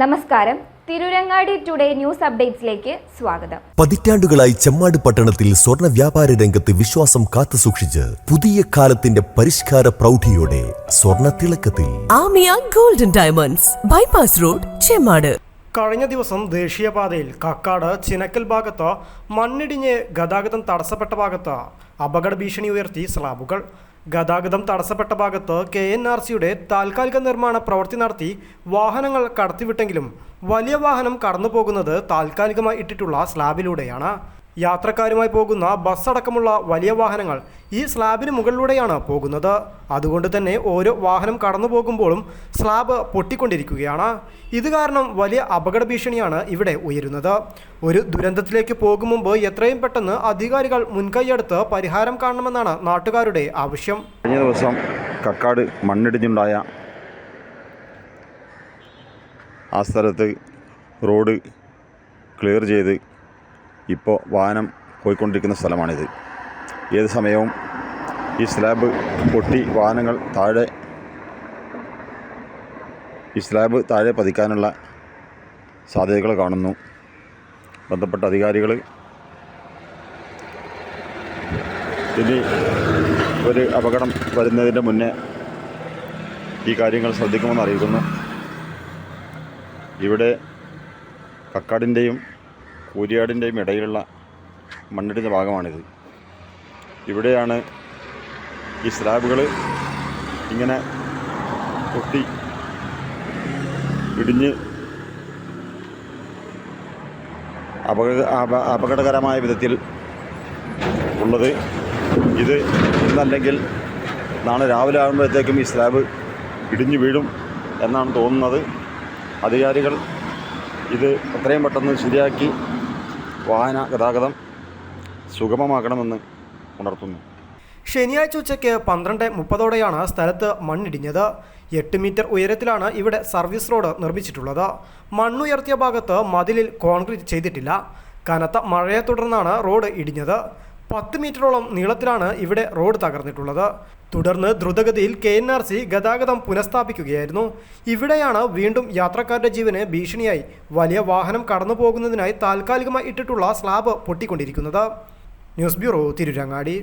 നമസ്കാരം. Tirurangadi today news അപ്ഡേറ്റ്സിലേക്ക് സ്വാഗതം. പതിറ്റാണ്ടുകളായി ചെമ്മാട് പട്ടണത്തിൽ സ്വർണ വ്യാപാര രംഗത്ത് വിശ്വാസം കാത്തുസൂക്ഷിച്ച് പുതിയ കാലത്തിന്റെ പരിഷ്കാര പ്രൗഢിയോടെ സ്വർണ തിളക്കത്തിൽ. Amiya golden diamonds bypass road Chemmad. കഴിഞ്ഞ ദിവസം ദേശീയപാതയിൽ കക്കാട് ചിനക്കൽ ഭാഗത്ത് മണ്ണിടിഞ്ഞ് ഗതാഗതം തടസ്സപ്പെട്ട ഭാഗത്ത് അപകട ഭീഷണി ഉയർത്തി സ്ലാബുകൾ. ഗതാഗതം തടസ്സപ്പെട്ട ഭാഗത്ത് കെ എൻ ആർ സിയുടെ താൽക്കാലിക നിർമ്മാണ പ്രവൃത്തി നടത്തി വാഹനങ്ങൾ കടത്തിവിട്ടെങ്കിലും വലിയ വാഹനം കടന്നു പോകുന്നത് താൽക്കാലികമായി ഇട്ടിട്ടുള്ള സ്ലാബിലൂടെയാണ്. യാത്രക്കാരുമായി പോകുന്ന ബസ് അടക്കമുള്ള വലിയ വാഹനങ്ങൾ ഈ സ്ലാബിന് മുകളിലൂടെയാണ് പോകുന്നത്. അതുകൊണ്ട് തന്നെ ഓരോ വാഹനം കടന്നു പോകുമ്പോഴും സ്ലാബ് പൊട്ടിക്കൊണ്ടിരിക്കുകയാണ്. ഇത് കാരണം വലിയ അപകട ഭീഷണിയാണ് ഇവിടെ ഉയരുന്നത്. ഒരു ദുരന്തത്തിലേക്ക് പോകും മുമ്പ് എത്രയും പെട്ടെന്ന് അധികാരികൾ മുൻകൈയെടുത്ത് പരിഹാരം കാണണമെന്നാണ് നാട്ടുകാരുടെ ആവശ്യം. കഴിഞ്ഞ ദിവസം കക്കാട് മണ്ണിടിഞ്ഞുണ്ടായ ആ സ്ഥലത്ത് റോഡ് ക്ലിയർ ചെയ്ത് ഇപ്പോൾ വാഹനം പോയിക്കൊണ്ടിരിക്കുന്ന സ്ഥലമാണിത്. ഏത് സമയവും ഈ സ്ലാബ് പൊട്ടി വാഹനങ്ങൾ താഴെ ഈ സ്ലാബ് താഴെ പതിക്കാനുള്ള സാധ്യതകൾ കാണുന്നു. ബന്ധപ്പെട്ട അധികാരികൾ ഇനി ഒരു അപകടം വരുന്നതിന്റെ മുന്നേ ഈ കാര്യങ്ങൾ ശ്രദ്ധിക്കുമെന്ന് അറിയിക്കുന്നു. ഇവിടെ കക്കാടിന്റെയും കൂരിയാടിന്റെയും ഇടയിലുള്ള മണ്ണിടിഞ്ഞ ഭാഗമാണിത്. ഇവിടെയാണ് ഈ സ്ലാബുകൾ ഇങ്ങനെ പൊട്ടി ഇടിഞ്ഞ് അപകട അപ- അപകടകരമായ വിധത്തിൽ ഉള്ളത്. ഇത് ഇന്നല്ലെങ്കിൽ നാളെ രാവിലെ ആകുമ്പോഴത്തേക്കും ഈ സ്ലാബ് ഇടിഞ്ഞു വീഴും എന്നാണ് തോന്നുന്നത്. അധികാരികൾ ഇത് എത്രയും പെട്ടെന്ന് ശരിയാക്കി വാഹന ഗതാഗതം സുഗമമാക്കണമെന്ന് ഉണർത്തുന്നു. ശനിയാഴ്ച ഉച്ചയ്ക്ക് പന്ത്രണ്ട് മുപ്പതോടെയാണ് സ്ഥലത്ത് മണ്ണിടിഞ്ഞത്. എട്ട് മീറ്റർ ഉയരത്തിലാണ് ഇവിടെ സർവീസ് റോഡ് നിർമ്മിച്ചിട്ടുള്ളത്. മണ്ണുയർത്തിയ ഭാഗത്ത് മതിലിൽ കോൺക്രീറ്റ് ചെയ്തിട്ടില്ല. കനത്ത മഴയെ തുടർന്നാണ് റോഡ് ഇടിഞ്ഞത്. പത്ത് മീറ്ററോളം നീളത്തിലാണ് ഇവിടെ റോഡ് തകർന്നിട്ടുള്ളത്. തുടർന്ന് ദ്രുതഗതിയിൽ കെ എൻ ആർ സി ഗതാഗതം പുനഃസ്ഥാപിക്കുകയായിരുന്നു. ഇവിടെയാണ് വീണ്ടും യാത്രക്കാരുടെ ജീവന് ഭീഷണിയായി. വലിയ വാഹനം കടന്നു പോകുന്നതിനായി താൽക്കാലികമായി ഇട്ടിട്ടുള്ള സ്ലാബ് പൊട്ടിക്കൊണ്ടിരിക്കുന്നത്. News bureau Tirurangadi.